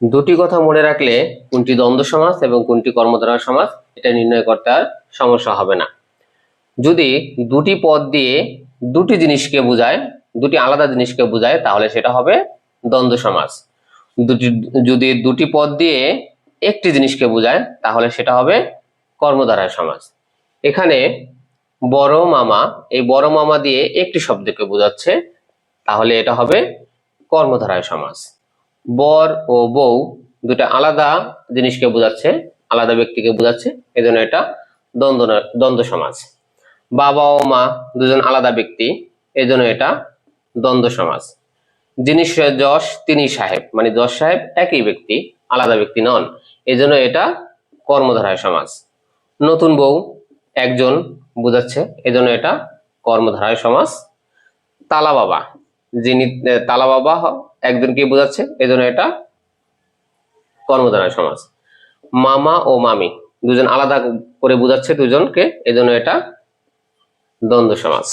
দুটি কথা মনে রাখলে কোনটি দ্বন্দ্ব সমাস এবং কোনটি কর্মধারয় সমাস এটা নির্ণয় করতে আর সমস্যা হবে না। যদি দুটি পদ দিয়ে দুটি জিনিসকে বোঝায়, দুটি আলাদা জিনিসকে বোঝায়, তাহলে সেটা হবে দ্বন্দ্ব সমাস দুটি, যদি দুটি পদ দিয়ে একটি জিনিসকে বোঝায়, তাহলে সেটা হবে কর্মধারয় সমাস এখানে বড় মামা, এই বড় মামা দিয়ে একটি শব্দকে বোঝাচ্ছে, তাহলে এটা হবে কর্মধারয় সমাস বর ও বউ দুটা আলাদা জিনিসকে বোঝাচ্ছে, আলাদা ব্যক্তিকে বোঝাচ্ছে, এজন্য এটা দ্বন্দ্ব দ্বন্দ্ব সমাজ। বাবা ও মা দুজন আলাদা ব্যক্তি, এজন্য এটা দ্বন্দ্ব সমাজ। যিনি যশ তিনি সাহেব। মানে যশ সাহেব একই ব্যক্তি, আলাদা ব্যক্তি নন। এজন্য এটা কর্মধারায় সমাজ। নতুন বউ একজন বোঝাচ্ছে, এজন্য এটা কর্মধারায় সমাজ। তালা বাবা, যিনি তালা বাবা একজনকে বোঝাচ্ছে? এজন্য এটা কর্মধারয় সমাজ। মামা ও মামি, দুজন আলাদা করে বোঝাচ্ছে দুজনকে, এজন্য এটা দ্বন্দ্ব সমাজ।